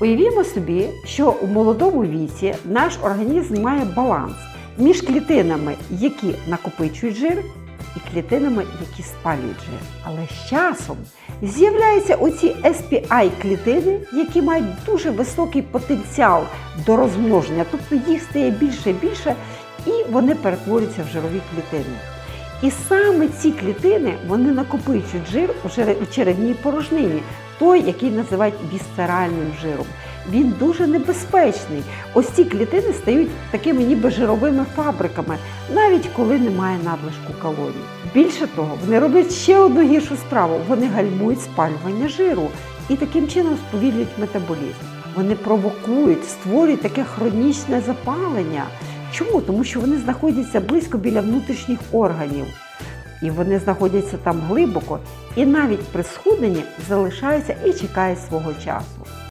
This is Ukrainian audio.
Уявімо собі, що у молодому віці наш організм має баланс між клітинами, які накопичують жир, і клітинами, які спалюють жир. Але з часом з'являються оці SPI клітини, які мають дуже високий потенціал до розмноження, тобто їх стає більше і більше, і вони перетворюються в жирові клітини. І саме ці клітини вони накопичують жир у черевній порожнині, той, який називають вісцеральним жиром. Він дуже небезпечний. Ось ці клітини стають такими ніби жировими фабриками, навіть коли немає надлишку калорій. Більше того, вони роблять ще одну гіршу справу: вони гальмують спалювання жиру і таким чином сповільнюють метаболізм. Вони провокують, створюють таке хронічне запалення. Чому? Тому що вони знаходяться близько біля внутрішніх органів. І вони знаходяться там глибоко, і навіть при схуденні залишаються і чекають свого часу.